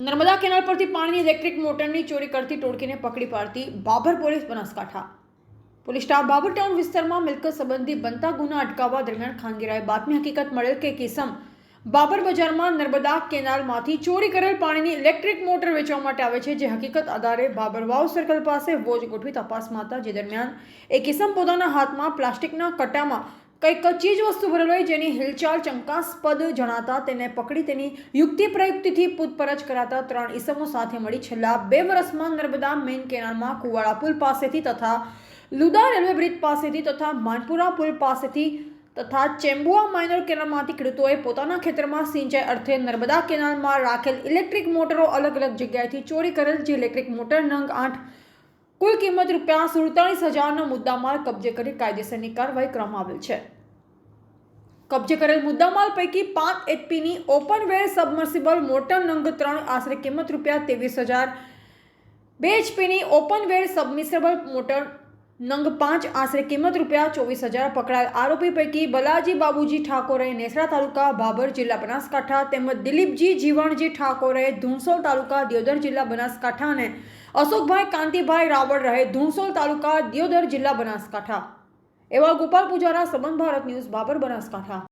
Narmada canal પરથી પાણીની electric મોટરની ચોરી કરતી ટોળકીને પકડી પાડતી Babar police Banaskantha. Police staff Babar town વિસ્તારમાં મિલકત સંબંધી બનતા ગુના અટકાવવા દરમિયાન ખાનગીરાએ બાતમી હકીકત મળેલ કે કિસમ બાબર બજારમાં નર્મદા કેનાલમાંથી ચોરી કરેલ પાણીની ઇલેક્ટ્રિક મોટર વેચવા માટે આવે છે, જે હકીકત આધારે બાબર વાવ સર્કલ પાસે વોજ ગોઠવી તપાસમાં હતા જે દરમિયાન એ કિસમ પોતાના હાથમાં પ્લાસ્ટિકના કટામાં કંઈક ચીજ વસ્તુ ભરેલો હોય જેની હિલચાલ ચંકાસ્પદ જણાતા તેને પકડી તેની યુક્તિ પ્રયુક્તિથી પૂછપરછ કરાતા ત્રણ ઈસમો સાથે મળી છેલ્લા બે વર્ષમાં નર્મદા મેઇન કેનાલમાં કુવાડા પુલ પાસેથી તથા લુદા રેલવે બ્રિજ પાસેથી તથા માનપુરા પુલ પાસેથી તથા ચેમ્બુઆ માઇનર કેનાલમાંથી ખેડૂતોએ પોતાના ખેતરમાં સિંચાઈ અર્થે નર્મદા કેનાલમાં રાખેલ ઇલેક્ટ્રિક મોટરો અલગ અલગ જગ્યાએથી ચોરી કરેલ, જે ઇલેક્ટ્રિક મોટર નંગ આઠ કુલ કિંમત રૂપિયા સુડતાલીસ હજારનો મુદ્દામાલ કબજે કરી કાયદેસરની કાર્યવાહી કરવામાં આવેલ છે. કબજે કરેલ મુદ્દામાલ પૈકી પાંચ એચપીની ઓપન વેર સબમર્સિબલ મોટર નંગ ત્રણ આશરે કિંમત રૂપિયા ત્રેવીસ હજાર, બે એચપીની ઓપન વેર સબમિસેબલ મોટર નંગ પાંચ આશરે કિંમત રૂપિયા ચોવીસ હજાર પકડાયેલ આરોપી પૈકી બલાજી બાબુજી ઠાકોરે નેસરા તાલુકા ભાભર જિલ્લા બનાસકાંઠા તેમજ દિલીપજી જીવણજી ઠાકોરે ધુણસોલ તાલુકા દિયોદર જિલ્લા બનાસકાંઠા અને અશોકભાઈ કાંતિભાઈ રાવળ રહે ધુણસોલ તાલુકા દિયોદર જિલ્લા બનાસકાંઠા. એવા ગોપાલ પૂજારા, સંબંધ ભારત ન્યૂઝ બાબર બનાસકાંઠા.